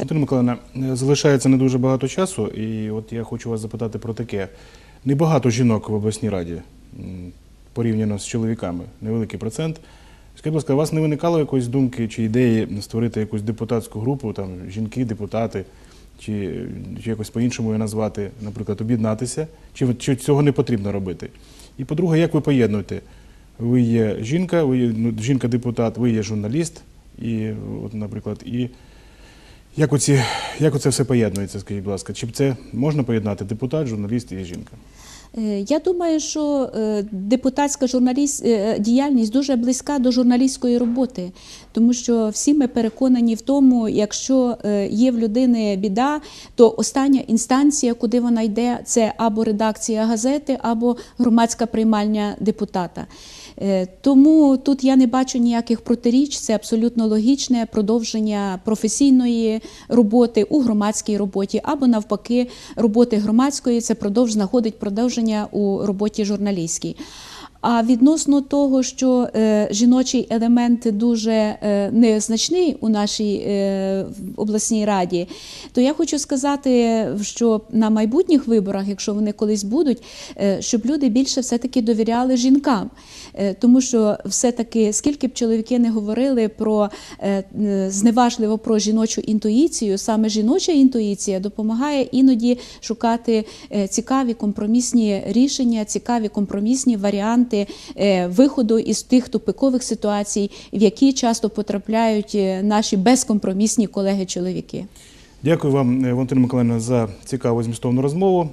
Антоніна Миколаївна, залишається не дуже багато часу, і от я хочу вас запитати про таке. Небагато жінок в обласній раді порівняно з чоловіками, невеликий процент. Скажіть, будь ласка, у вас не виникало якоїсь думки чи ідеї створити якусь депутатську групу, там жінки-депутати, чи, чи якось по-іншому її назвати, наприклад, об'єднатися? Чи, чи цього не потрібно робити? І по-друге, як ви поєднуєте? Ви є жінка, ви є ну, жінка-депутат, ви є журналіст, і, от, наприклад, і як, оці, як оце все поєднується, скажіть, будь ласка? Чи це можна поєднати депутат, журналіст і жінка? Е, Я думаю, що е, депутатська журналіст, е, діяльність дуже близька до журналістської роботи, тому що всі ми переконані в тому, якщо є в людини біда, то остання інстанція, куди вона йде, це або редакція газети, або громадська приймальня депутата. Тому тут я не бачу ніяких протиріч, це абсолютно логічне продовження професійної роботи у громадській роботі, або навпаки, роботи громадської це продовж знаходить продовження у роботі журналістській. А відносно того, що е, жіночий елемент дуже е, незначний у нашій е, обласній раді, то я хочу сказати, що на майбутніх виборах, якщо вони колись будуть, е, щоб люди більше все-таки довіряли жінкам. Е, Тому що все-таки, скільки б чоловіки не говорили про е, зневажливо про жіночу інтуїцію, саме жіноча інтуїція допомагає іноді шукати е, цікаві компромісні рішення, цікаві компромісні варіанти е, виходу із тих тупикових ситуацій, в які часто потрапляють е, наші безкомпромісні колеги-чоловіки. Дякую вам, е, Валентина Миколаївна, за цікаву змістовну розмову.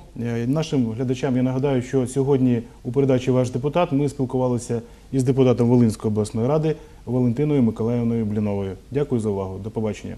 Нашим глядачам я нагадаю, що сьогодні у передачі Ваш депутат ми спілкувалися із депутатом Волинської обласної ради Валентиною Миколаївною Бліновою. Дякую за увагу. До побачення.